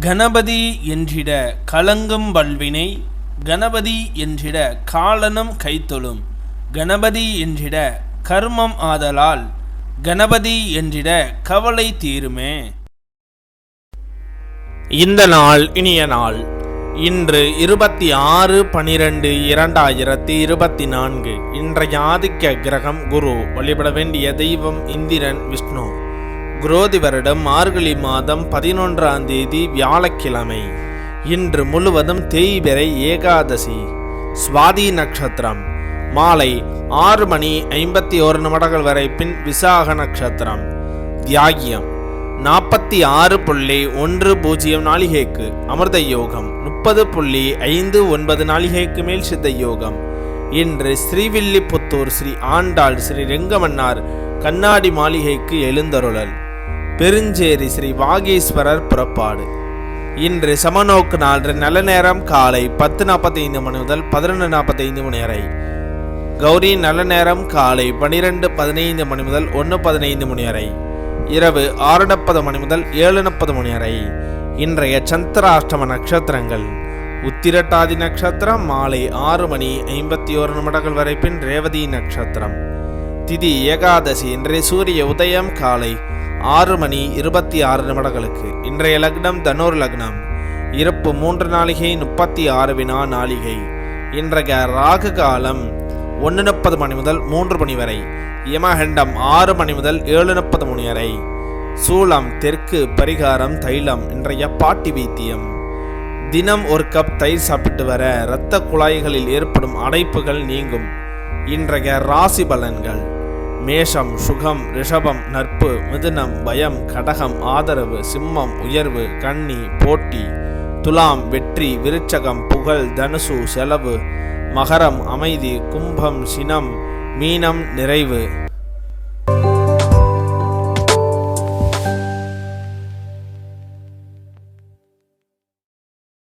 கணபதி என்றிட கலங்கும் வல்வினை கணபதி என்றிட காலனும் கைத்தொழும் கணபதி என்றிட கர்மம் ஆதலால் கணபதி என்றிட கவலை தீருமே. இந்த நாள் இனிய நாள். இன்று இருபத்தி ஆறு பனிரெண்டு இரண்டாயிரத்தி இருபத்தி நான்கு. இன்றைய ஆதிக்க கிரகம் குரு. வழிபட வேண்டிய தெய்வம் இந்திரன் விஷ்ணு. குரோதி வருடம் மார்கழி மாதம் பதினொன்றாம் தேதி வியாழக்கிழமை. இன்று முழுவதும் தேய்பிறை ஏகாதசி. சுவாதி நட்சத்திரம். மாலை ஆறு மணி ஐம்பத்தி ஓரு நிமிடங்கள் வரை பின் விசாக நட்சத்திரம். தியாகியம். நாற்பத்தி ஆறு புள்ளி ஒன்று பூஜ்ஜியம் நாளிகைக்கு அமிர்த யோகம். முப்பது புள்ளி ஐந்து ஒன்பது நாளிகைக்கு மேல் சித்த யோகம். இன்று ஸ்ரீவில்லிபுத்தூர் ஸ்ரீ ஆண்டாள் ஸ்ரீ ரெங்கமன்னார் கண்ணாடி மாளிகைக்கு எழுந்தருளல். பெருஞ்சேரி ஸ்ரீ வாகேஸ்வரர் புறப்பாடு. இன்று சமநோக்கு நாள் நல்ல நேரம் காலை பத்து நாற்பத்தி ஐந்து மணி முதல் பதினொன்று நாற்பத்தி ஐந்து மணி வரை. கௌரி நல்ல நேரம் காலை பனிரெண்டு பதினைந்து மணி முதல் ஒன்று பதினைந்து மணி வரை. இரவு ஆறு நாற்பது மணி முதல் ஏழு நாற்பது மணி வரை. இன்றைய சந்திராஷ்டம நட்சத்திரங்கள். உத்திரட்டாதி நட்சத்திரம் மாலை ஆறு மணி ஐம்பத்தி ஓரு நிமிடங்கள் வரை பின் ரேவதி நட்சத்திரம். திதி ஏகாதசி இன்றைய சூரிய உதயம் காலை ஆறு மணி இருபத்தி ஆறு நிமிடங்களுக்கு. இன்றைய லக்னம் தனுர் லக்னம். இருப்பு மூன்று நாளிகை முப்பத்தி ஆறு வினா நாளிகை. இன்றைய ராகு காலம் ஒன்று முப்பது மணி முதல் மூன்று மணி வரை. யமகண்டம் ஆறு மணி முதல் ஏழு முப்பது மணி வரை. சூளம் தெற்கு பரிகாரம் தைலம் இன்றைய பாட்டி வைத்தியம். தினம் ஒரு கப் தயிர் சாப்பிட்டு வர இரத்த குழாய்களில் ஏற்படும் அடைப்புகள் நீங்கும். இன்றைய ராசி பலன்கள். மேஷம் சுகம் ரிஷபம் நட்பு மிதுனம் பயம் கடகம் ஆதரவு சிம்மம் உயர்வு கன்னி போட்டி துலாம் வெற்றி விருச்சகம் புகழ் தனுசு செலவு மகரம் அமைதி கும்பம் சினம் மீனம் நிறைவு.